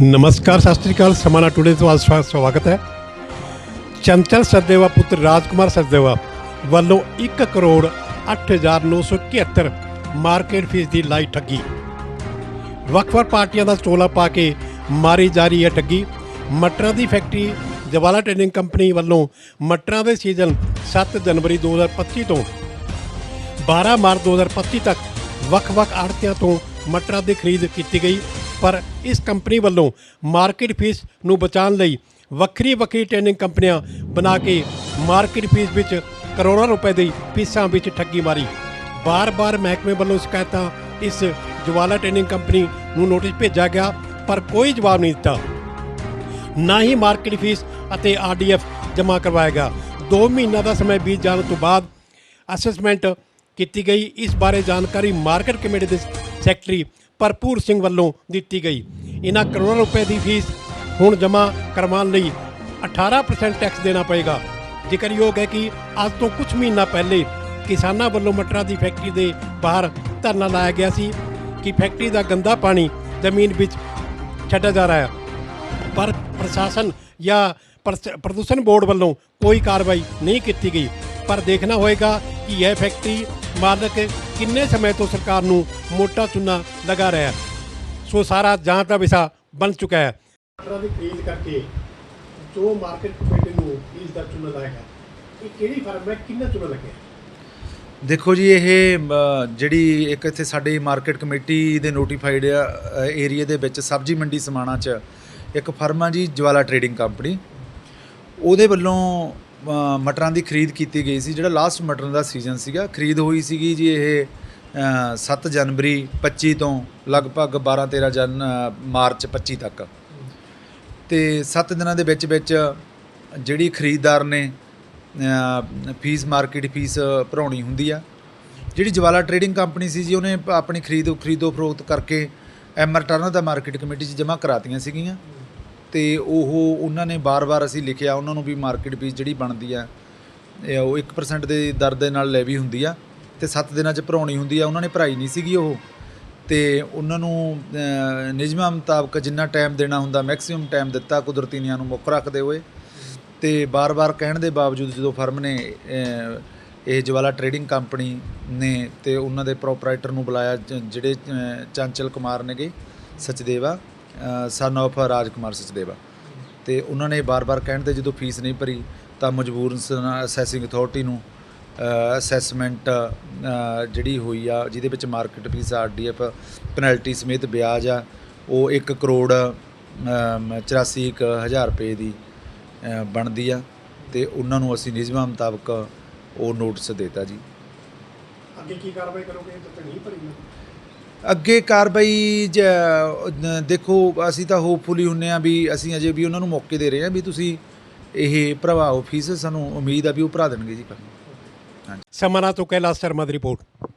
ਨਮਸਕਾਰ ਸਤਿ ਸ੍ਰੀ ਅਕਾਲ ਸਮਾਨਾ ਟੁਡੇ ਤੋਂ ਅੱਜ ਸਵਾਗਤ ਹੈ ਚੰਚਲ ਸਰਦੇਵਾ ਪੁੱਤਰ ਰਾਜਕੁਮਾਰ ਸਰਦੇਵਾ ਵੱਲੋਂ 1 ਕਰੋੜ 8971 ਮਾਰਕੀਟ ਫੀਸ ਦੀ ਲਾਈ ਠੱਗੀ ਵੱਖ-ਵੱਖ ਪਾਰਟੀਆਂ ਦਾ ਚੋਲਾ ਪਾ ਕੇ ਮਾਰੀ ਜਾ ਰਹੀ ਹੈ ਠੱਗੀ ਮਟਰਾਂ ਦੀ ਫੈਕਟਰੀ ਜਵਾਲਾ ਟ੍ਰੇਡਿੰਗ ਕੰਪਨੀ ਵੱਲੋਂ ਮਟਰਾਂ ਦੇ ਸੀਜ਼ਨ 7 ਜਨਵਰੀ 2025 ਤੋਂ 12 ਮਾਰਚ 2025 ਤੱਕ ਵੱਖ-ਵੱਖ ਆੜਤੀਆਂ ਤੋਂ ਮਟਰਾਂ ਦੀ ਖਰੀਦ ਕੀਤੀ ਗਈ ਪਰ ਇਸ ਕੰਪਨੀ ਵੱਲੋਂ ਮਾਰਕੀਟ ਫੀਸ ਨੂੰ ਬਚਾਉਣ ਲਈ ਵੱਖਰੀ ਵੱਖਰੀ ਟ੍ਰੇਨਿੰਗ ਕੰਪਨੀਆਂ ਬਣਾ ਕੇ ਮਾਰਕੀਟ ਫੀਸ ਵਿੱਚ ਕਰੋੜਾਂ ਰੁਪਏ ਦੀ ਫੀਸਾਂ ਵਿੱਚ ਠੱਗੀ ਮਾਰੀ। ਬਾਰ-ਬਾਰ ਮਹਿਕਮੇ ਵੱਲੋਂ ਸ਼ਿਕਾਇਤਾਂ ਇਸ ਜਵਾਲਾ ਟ੍ਰੇਨਿੰਗ ਕੰਪਨੀ ਨੂੰ ਨੋਟਿਸ ਭੇਜਿਆ ਗਿਆ, ਪਰ ਕੋਈ ਜਵਾਬ ਨਹੀਂ ਦਿੱਤਾ। ਨਾ ਹੀ ਮਾਰਕੀਟ ਫੀਸ ਅਤੇ ਆਰਡੀਐਫ ਜਮ੍ਹਾਂ ਕਰਵਾਇਆ ਗਿਆ। 2 ਮਹੀਨਾ ਦਾ ਸਮਾਂ ਬੀਤ ਜਾਣ ਤੋਂ ਬਾਅਦ ਅਸੈਸਮੈਂਟ ਕੀਤੀ ਗਈ। ਇਸ ਬਾਰੇ ਜਾਣਕਾਰੀ ਮਾਰਕੀਟ ਕਮੇਟੀ ਦੇ ਸੈਕਟਰੀ ਭਰਪੂਰ ਸਿੰਘ ਵੱਲੋਂ ਦਿੱਤੀ ਗਈ। ਇਹਨਾਂ ਕਰੋੜਾਂ ਰੁਪਏ ਦੀ ਫੀਸ ਹੁਣ ਜਮ੍ਹਾਂ ਕਰਵਾਉਣ ਲਈ 18% ਟੈਕਸ ਦੇਣਾ ਪਏਗਾ। ਜ਼ਿਕਰਯੋਗ ਹੈ ਕਿ ਅੱਜ ਤੋਂ ਕੁਝ ਮਹੀਨਾ ਪਹਿਲੇ ਕਿਸਾਨਾਂ ਵੱਲੋਂ ਮਟਰਾਂ ਦੀ ਫੈਕਟਰੀ ਦੇ ਬਾਹਰ ਧਰਨਾ ਲਾਇਆ ਗਿਆ ਸੀ ਕਿ ਫੈਕਟਰੀ ਦਾ ਗੰਦਾ ਪਾਣੀ ਜ਼ਮੀਨ ਵਿੱਚ ਛੱਡਿਆ ਜਾ ਰਿਹਾ ਹੈ। ਪਰ ਪ੍ਰਸ਼ਾਸਨ ਜਾਂ ਪ੍ਰਸ- ਪ੍ਰਦੂਸ਼ਣ ਬੋਰਡ ਵੱਲੋਂ ਕੋਈ ਕਾਰਵਾਈ ਨਹੀਂ ਕੀਤੀ ਗਈ। ਪਰ ਦੇਖਣਾ ਹੋਏਗਾ ਕਿ ਇਹ ਫੈਕਟਰੀ ਮਾਲਕ ਕਿੰਨੇ ਸਮੇਂ ਤੋਂ ਸਰਕਾਰ ਨੂੰ ਮੋਟਾ ਚੁੰਨਾ ਲਗਾ ਰਿਹਾ ਸੋ ਸਾਰਾ ਜਾਂਚ ਦਾ ਵਿਸ਼ਾ ਬਣ ਚੁੱਕਾ ਹੈ। ਮਟਰਾਂ ਦੀ ਖਰੀਦ ਕਰਕੇ ਜੋ ਮਾਰਕੀਟ ਕਮੇਟੀ ਨੂੰ ਇਸ ਦਾ ਚੁੰਨਾ ਲਾਏਗਾ ਇਹ ਕਿਹੜੀ ਫਰਮ ਹੈ? ਕਿੰਨਾ ਚੁੰਨਾ ਲੱਗਿਆ? ਦੇਖੋ ਜੀ ਇਹ ਜਿਹੜੀ ਇੱਕ ਇੱਥੇ ਸਾਡੀ ਮਾਰਕੀਟ ਕਮੇਟੀ ਦੇ ਨੋਟੀਫਾਈਡ ਏਰੀਆ ਦੇ ਵਿੱਚ ਸਬਜ਼ੀ ਮੰਡੀ ਸਮਾਣਾ 'ਚ ਇੱਕ ਫਰਮ ਆ ਜੀ ਜਵਾਲਾ ਟ੍ਰੇਡਿੰਗ ਕੰਪਨੀ ਉਹਦੇ ਵੱਲੋਂ ਮਟਰਾਂ ਦੀ ਖਰੀਦ ਕੀਤੀ ਗਈ ਸੀ ਜਿਹੜਾ ਲਾਸਟ ਮਟਰ ਦਾ ਸੀਜ਼ਨ ਸੀਗਾ। ਖਰੀਦ ਹੋਈ ਸੀਗੀ ਜੀ ਇਹ ਅ, 7 ਜਨਵਰੀ 25 ਤੋਂ ਲਗਭਗ 12 13 ਜਨ ਮਾਰਚ 25 ਤੱਕ। ਤੇ 7 ਦਿਨਾਂ ਦੇ ਵਿੱਚ ਵਿੱਚ ਜਿਹੜੀ ਖਰੀਦਦਾਰ ਨੇ ਫੀਸ ਮਾਰਕੀਟ ਫੀਸ ਭਰਾਉਣੀ ਹੁੰਦੀ ਆ। ਜਿਹੜੀ ਜਵਾਲਾ ਟਰੇਡਿੰਗ ਕੰਪਨੀ ਸੀ ਜੀ ਉਹਨੇ ਆਪਣੀ ਖਰੀਦ ਖਰੀਦੋ ਫਰੋਖਤ ਕਰਕੇ ਐਮਆਰ ਟਰਨਰ ਦਾ ਮਾਰਕੀਟ ਕਮੇਟੀ 'ਚ ਜਮ੍ਹਾਂ ਕਰਾਤੀਆਂ ਸੀਗੀਆਂ। ਤੇ ਉਹ ਉਹਨਾਂ ਨੇ ਬਾਰ-ਬਾਰ ਅਸੀਂ ਲਿਖਿਆ, ਉਹਨਾਂ ਨੂੰ ਵੀ ਮਾਰਕੀਟ ਫੀਸ ਜਿਹੜੀ ਬਣਦੀ ਆ ਉਹ 1% ਦੇ ਦਰ ਦੇ ਨਾਲ ਲੈਵੀ ਹੁੰਦੀ ਆ ਤੇ 7 ਦਿਨਾਂ 'ਚ ਭਰਾਉਣੀ ਹੁੰਦੀ ਆ। ਉਹਨਾਂ ਨੇ ਭਰਾਈ ਨਹੀਂ ਸੀਗੀ ਉਹ। ਤੇ ਉਹਨਾਂ ਨੂੰ ਨਿਯਮਾਂ ਮੁਤਾਬਕ ਜਿੰਨਾ ਟਾਈਮ ਦੇਣਾ ਹੁੰਦਾ ਮੈਕਸਿਮਮ ਟਾਈਮ ਦਿੱਤਾ ਕੁਦਰਤੀ ਨਿਆਂ ਨੂੰ ਮੁੱਖ ਰੱਖਦੇ ਹੋਏ। ਤੇ ਬਾਰ-ਬਾਰ ਕਹਿਣ ਦੇ ਬਾਵਜੂਦ ਜਦੋਂ ਫਰਮ ਨੇ ਇਹ ਜਵਾਲਾ ਟਰੇਡਿੰਗ ਕੰਪਨੀ ਨੇ ਤੇ ਉਹਨਾਂ ਦੇ ਪ੍ਰੋਪਰਾਈਟਰ ਨੂੰ ਬੁਲਾਇਆ ਜਿਹੜੇ ਚਾਂਚਲ ਕੁਮਾਰ ਨੇਗੇ, ਸਚਦੇਵਾ ਸਨ of ਰਾਜਕੁਮਾਰ ਸਚਦੇਵਾ। ਤੇ ਉਹਨਾਂ ਨੇ ਬਾਰ-ਬਾਰ ਕਹਿਣ ਤੇ ਜਦੋਂ ਫੀਸ ਨਹੀਂ ਭਰੀ ਤਾਂ ਮਜਬੂਰਨ ਅਸੈਸਿੰਗ ਅਥਾਰਟੀ ਨੂੰ ਅਸੈਸਮੈਂਟ ਜਿਹੜੀ ਹੋਈ ਆ ਜਿਹਦੇ ਵਿੱਚ ਮਾਰਕੀਟ ਫੀਸ ਆਰਡੀਐਫ ਪੈਨਲਟੀ ਸਮੇਤ ਵਿਆਜ ਆ ਉਹ 1 ਕਰੋੜ ਅਮ, 84 ਇੱਕ ਹਜ਼ਾਰ ਰੁਪਏ ਦੀ ਬਣਦੀ ਆ। ਤੇ ਉਹਨਾਂ ਨੂੰ ਅਸੀਂ ਨਿਯਮਾਂ ਮੁਤਾਬਕ ਉਹ ਨੋਟਿਸ ਦੇਤਾ ਜੀ। ਅੱਗੇ ਕੀ ਕਾਰਵਾਈ ਕਰੋਗੇ? ਜਦ ਨਹੀਂ ਭਰੀ। ਅੱਗੇ ਕਾਰਵਾਈ ਜ- ਦੇਖੋ, ਅਸੀਂ ਤਾਂ ਹੋਪਫੁਲੀ ਹੁੰਨੇ ਆ ਵੀ ਅਸੀਂ ਅਜੇ ਵੀ ਉਹਨਾਂ ਨੂੰ ਮੌਕੇ ਦੇ ਰਹੇ ਆ ਵੀ ਤੁਸੀਂ ਇਹ ਭਰਵਾਓ ਫੀਸ ਸਾਨੂੰ ਉਮੀਦ ਆ ਵੀ ਉਹ ਭਰਾ ਦੇਣਗੇ ਜੀ। ਹਾਂਜੀ ਸਮਾਨਾ ਤੋਂ ਕੈਲਾਸ਼ ਸ਼ਰਮਾ ਦੀ ਰਿਪੋਰਟ।